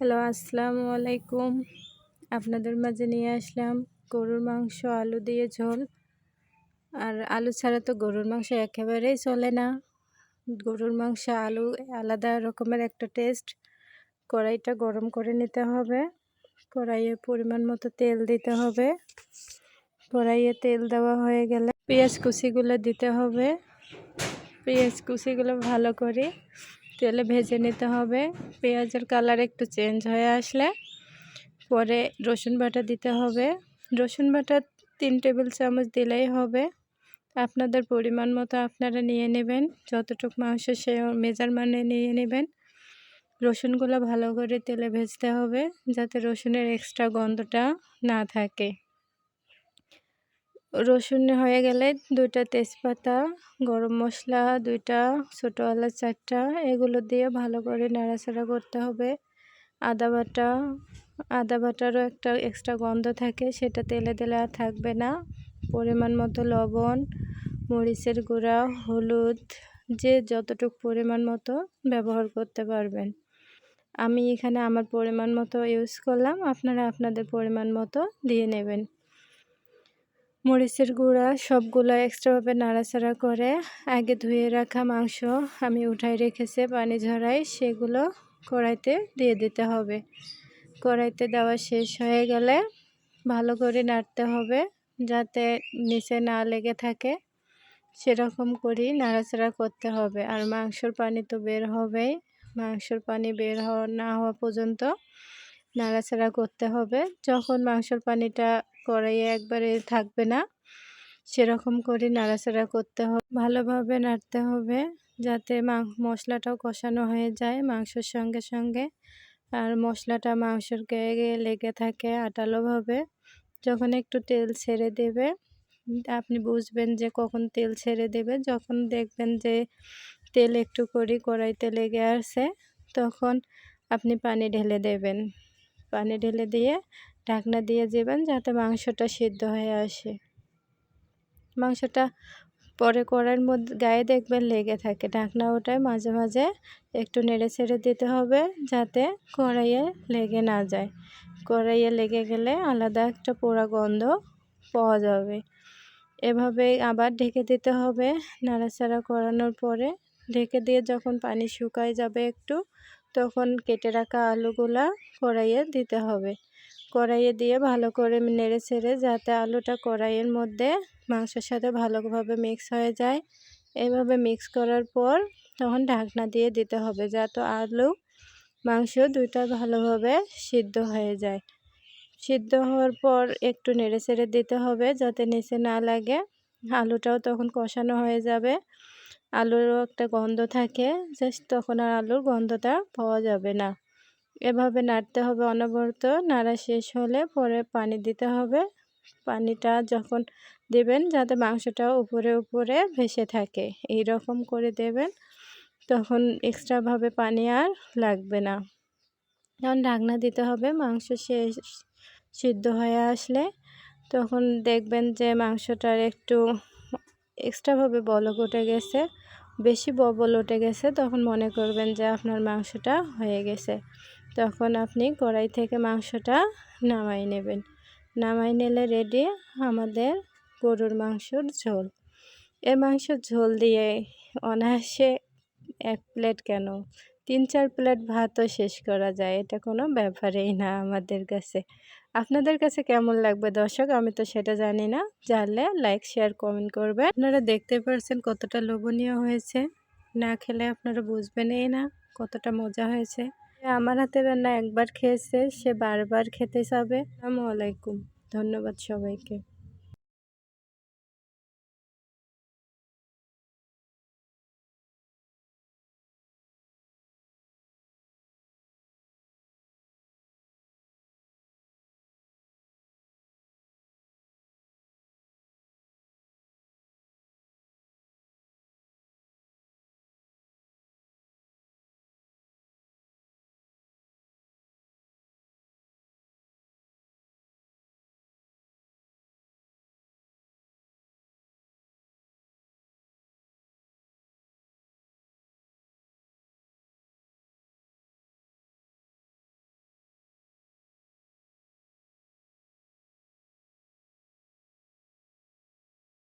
Hello, আসসালামু আলাইকুম। আপনাদের মাঝে নিয়ে আসলাম গরুর মাংস, আলু দিয়ে ঝোল। আর আলু ছাড়া তো গরুর মাংস একেবারেই চলে না। গরুর মাংস, আলু আলাদা রকমের একটা টেস্ট। কড়াইটা গরম করে নিতে হবে। কড়াইয়ে পরিমাণ মতো তেল দিতে হবে। কড়াইয়ে তেল দেওয়া হয়ে গেলে পেঁয়াজ কুচিগুলো দিতে হবে। পেঁয়াজ কুচিগুলো ভালো করে তেলে ভেজে নিতে হবে। পেঁয়াজের কালার একটু চেঞ্জ হয়ে আসলে পরে রসুন বাটা দিতে হবে। রসুন বাটা তিন টেবিল চামচ দিলেই হবে। আপনাদের পরিমাণ মতো আপনারা নিয়ে নেবেন। যতটুকু মাংস সে মেজারমানে নিয়ে নেবেন। রসুনগুলো ভালো করে তেলে ভেজতে হবে যাতে রসুনের এক্সট্রা গন্ধটা না থাকে। রসুন হয়ে গেলে দুইটা তেজপাতা, গরম মশলা, দুইটা ছোটো এলাচ চারটা, এগুলো দিয়ে ভালো করে নাড়াচাড়া করতে হবে। আদা বাটা, আদা বাটারও একটা এক্সট্রা গন্ধ থাকে, সেটা তেলে দিলে আর থাকবে না। পরিমাণ মতো লবণ, মরিচের গুঁড়া, হলুদ, যে যতটুকু পরিমাণ মতো ব্যবহার করতে পারবেন। আমি এখানে আমার পরিমাণ মতো ইউজ করলাম, আপনারা আপনাদের পরিমাণ মতো দিয়ে নেবেন। মরিচের গুঁড়া সবগুলো এক্সট্রাভাবে নাড়াচাড়া করে আগে ধুয়ে রাখা মাংস আমি উঠাই রেখেছে, পানি ঝরাই সেগুলো কড়াইতে দিয়ে দিতে হবে। কড়াইতে দেওয়া শেষ হয়ে গেলে ভালো করে নাড়তে হবে যাতে নিচে না লেগে থাকে। সেরকম করেই নাড়াচাড়া করতে হবে। আর মাংসর পানি তো বের হবেই। মাংসর পানি বের হওয়া, না হওয়া পর্যন্ত নাড়াচাড়া করতে হবে। যখন মাংসর পানিটা কড়াইয়ে একবারে থাকবে না, সেরকম করে নাড়াচাড়া করতে হবে। ভালোভাবে নাড়তে হবে যাতে মশলাটাও কষানো হয়ে যায় মাংসর সঙ্গে সঙ্গে। আর মশলাটা মাংসর গায়ে লেগে থাকে আটালোভাবে যখন একটু তেল ছেড়ে দেবে, আপনি বুঝবেন যে কখন তেল ছেড়ে দেবে। যখন দেখবেন যে তেল একটু করি, কড়াইতে লেগে আসে, তখন আপনি পানি ঢেলে দেবেন। পানি ঢেলে দিয়ে ঢাকনা দিয়ে দেবেন যাতে মাংসটা সিদ্ধ হয়ে আসে। মাংসটা পরে কড়াইয়ের মধ্যে, গায়ে দেখবেন লেগে থাকে। ঢাকনা ওটায় মাঝে মাঝে একটু নেড়ে ছেড়ে দিতে হবে যাতে কড়াইয়ে লেগে না যায়। কড়াইয়ে লেগে গেলে আলাদা একটা পোড়া গন্ধ পাওয়া যাবে। এভাবে আবার ঢেকে দিতে হবে। নাড়াচাড়া করানোর পরে ঢেকে দিয়ে যখন পানি শুকায় যাবে একটু তখন কেটে রাখা আলুগুলা কড়াইয়ে দিতে হবে। কড়াইয়ে দিয়ে ভালো করে নেড়ে ছেড়ে যাতে আলুটা কড়াইয়ের মধ্যে মাংসের সাথে ভালোভাবে মিক্স হয়ে যায়। এভাবে মিক্স করার পর তখন ঢাকনা দিয়ে দিতে হবে যাতে আলু, মাংস দুইটা ভালোভাবে সিদ্ধ হয়ে যায়। সিদ্ধ হওয়ার পর একটু নেড়ে ছেড়ে দিতে হবে যাতে নিচে না লাগে। আলুটাও তখন কষানো হয়ে যাবে। আলুরও একটা গন্ধ থাকে, জাস্ট তখন আর আলুর গন্ধটা পাওয়া যাবে না। এভাবে নাড়তে হবে অনবরত, নাড়া শেষ হলে পরে পানি দিতে হবে। পানিটা যখন দেবেন যাতে মাংসটা উপরে উপরে ভেসে থাকে এই রকম করে দেবেন, তখন এক্সট্রাভাবে পানি আর লাগবে না। তখন ঢাকনা দিতে হবে, মাংস শেষ, সিদ্ধ হয়ে আসলে তখন দেখবেন যে মাংসটার একটু এক্সট্রাভাবে বলক উঠে গেছে। বেশি ববল উঠে গেছে, তখন মনে করবেন যে আপনার মাংসটা হয়ে গেছে। তখন আপনি কড়াই থেকে মাংসটা নামাই নেবেন। নামাই নিলে রেডি আমাদের গরুর মাংসর ঝোল। এ মাংসর ঝোল দিয়ে অনায়াসে এক প্লেট কেন? তিন চার প্লেট ভাতও শেষ করা যায়, এটা কোনো ব্যাপারেই না আমাদের কাছে। আপনাদের কাছে কেমন লাগবে? দর্শক, আমি তো সেটা জানি না। জানলে লাইক, শেয়ার, কমেন্ট করবে আপনারা দেখতে পারছেন কতটা লোভনীয় হয়েছে। না খেলে আপনারা বুঝবেনই না কতটা মজা হয়েছে। আমার হাতে রান্না একবার খেয়েছে, সে বারবার খেতে চাবে। আসসালামু আলাইকুম। ধন্যবাদ সবাইকে।